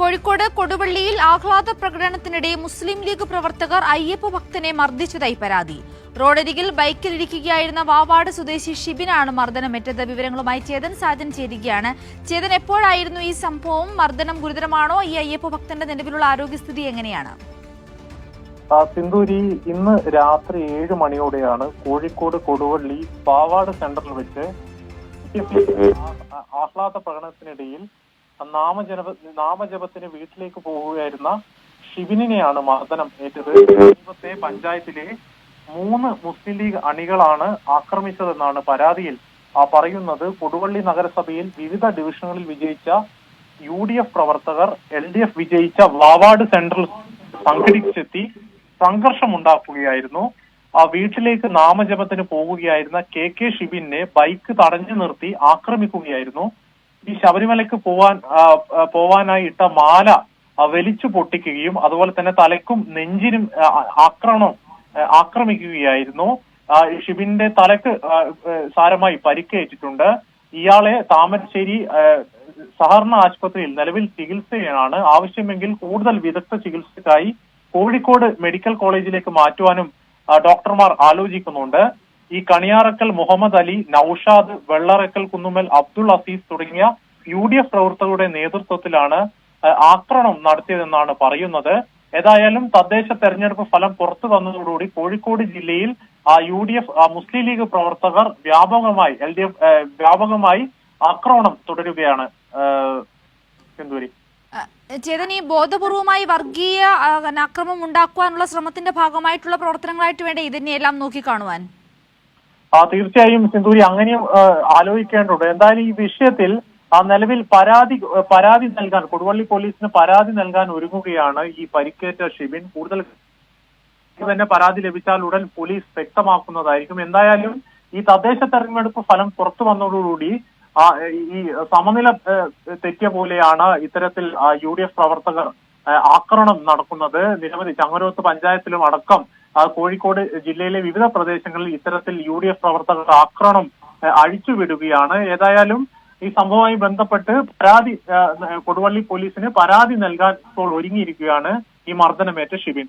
കോഴിക്കോട് കൊടുവള്ളിയിൽ ആഹ്ലാദ പ്രകടനത്തിനിടെ മുസ്ലിം ലീഗ് പ്രവർത്തകർ അയ്യപ്പ ഭക്തനെ മർദ്ദിച്ചതായി പരാതി. റോഡരികിൽ ബൈക്കിലിരിക്കുകയായിരുന്ന വാവാട് സ്വദേശി ഷിബിനാണ് മർദ്ദനമേറ്റത്. വിവരങ്ങളുമായി ചേതൻ സാജൻ ചേരുകയാണ്. ചേതൻ എപ്പോഴായിരുന്നു ഈ സംഭവം? മർദ്ദനം ഗുരുതരമാണോ? ഈ അയ്യപ്പ ഭക്തന്റെ നിലവിലുള്ള ആരോഗ്യസ്ഥിതി എങ്ങനെയാണ്? സിന്ധൂരി ഇന്ന് രാത്രി ഏഴ് മണിയോടെയാണ് കോഴിക്കോട് കൊടുവള്ളി പാവാട് സെന്ററിൽ വെച്ച് ആഹ്ലാദ പ്രകടനത്തിനിടയിൽ നാമജന നാമജപത്തിന് വീട്ടിലേക്ക് പോവുകയായിരുന്ന ഷിബിനെയാണ് മർദ്ദനം ഏറ്റത്. സമീപത്തെ പഞ്ചായത്തിലെ മൂന്ന് മുസ്ലിം ലീഗ് അണികളാണ് ആക്രമിച്ചതെന്നാണ് പരാതിയിൽ പറയുന്നത്. കൊടുവള്ളി നഗരസഭയിൽ വിവിധ ഡിവിഷനുകളിൽ വിജയിച്ച യു ഡി എഫ് പ്രവർത്തകർ എൽ ഡി എഫ് വിജയിച്ച വാവാട് സെൻട്രൽ സംഘടിച്ചെത്തി സംഘർഷമുണ്ടാക്കുകയായിരുന്നു. ആ വീട്ടിലേക്ക് നാമജപത്തിന് പോവുകയായിരുന്ന കെ കെ ഷിബിനെ ബൈക്ക് തടഞ്ഞു നിർത്തി ആക്രമിക്കുകയായിരുന്നു. ഈ ശബരിമലയ്ക്ക് പോവാൻ പോവാനായി ഇട്ട മാല വലിച്ചു പൊട്ടിക്കുകയും അതുപോലെ തന്നെ തലക്കും നെഞ്ചിനും ആക്രമണം ആക്രമിക്കുകയായിരുന്നു. ഷിബിന്റെ തലക്ക് സാരമായി പരിക്കേറ്റിട്ടുണ്ട്. ഇയാളെ താമരശ്ശേരി സഹകരണ ആശുപത്രിയിൽ നിലവിൽ ചികിത്സയാണ്. ആവശ്യമെങ്കിൽ കൂടുതൽ വിദഗ്ധ ചികിത്സയ്ക്കായി കോഴിക്കോട് മെഡിക്കൽ കോളേജിലേക്ക് മാറ്റുവാനും ഡോക്ടർമാർ ആലോചിക്കുന്നുണ്ട്. ഈ കണിയാറക്കൽ മുഹമ്മദ് അലി നൌഷാദ് വെള്ളറക്കൽ കുന്നുമൽ അബ്ദുൾ അസീസ് തുടങ്ങിയ യു ഡി എഫ് പ്രവർത്തകരുടെ നേതൃത്വത്തിലാണ് ആക്രമണം നടത്തിയതെന്നാണ് പറയുന്നത്. ഏതായാലും തദ്ദേശ തെരഞ്ഞെടുപ്പ് ഫലം പുറത്തു വന്നതോടുകൂടി കോഴിക്കോട് ജില്ലയിൽ ആ U D F Muslim League പ്രവർത്തകർ വ്യാപകമായി എൽ ഡി എഫ് വ്യാപകമായി ആക്രമണം തുടരുകയാണ്. അഹ് ചേതൻ ഈ ബോധപൂർവമായി വർഗീയ അക്രമം ഉണ്ടാക്കുവാനുള്ള ശ്രമത്തിന്റെ ഭാഗമായിട്ടുള്ള പ്രവർത്തനങ്ങളായിട്ട് വേണ്ട ഇതിനെയെല്ലാം നോക്കിക്കാണുവാൻ? തീർച്ചയായും സിന്ധൂരി അങ്ങനെയും ആലോചിക്കേണ്ടതുണ്ട്. എന്തായാലും ഈ വിഷയത്തിൽ ആ നിലവിൽ പരാതി പരാതി നൽകാൻ കൊടുവള്ളി പോലീസിന് പരാതി നൽകാൻ ഒരുങ്ങുകയാണ് ഈ പരിക്കേറ്റ ഷിബിൻ. കൂടുതൽ തന്നെ പരാതി ലഭിച്ചാൽ ഉടൻ പോലീസ് വ്യക്തമാക്കുന്നതായിരിക്കും. എന്തായാലും ഈ തദ്ദേശ തെരഞ്ഞെടുപ്പ് ഫലം പുറത്തു വന്നതോടുകൂടി ഈ സമനില തെറ്റിയ പോലെയാണ് ഇത്തരത്തിൽ യു ഡി എഫ് പ്രവർത്തകർ ആക്രമണം നടക്കുന്നത്. നിരവധി ചങ്ങരോത്ത് പഞ്ചായത്തിലും അടക്കം കോഴിക്കോട് ജില്ലയിലെ വിവിധ പ്രദേശങ്ങളിൽ ഇത്തരത്തിൽ യു ഡി എഫ് പ്രവർത്തകർ ആക്രമണം അഴിച്ചുവിടുകയാണ്. ഏതായാലും ഈ സംഭവവുമായി ബന്ധപ്പെട്ട് പരാതി കൊടുവള്ളി പോലീസിന് പരാതി നൽകാൻ ഇപ്പോൾ ഒരുങ്ങിയിരിക്കുകയാണ് ഈ മർദ്ദനമേറ്റ ഷിബിൻ.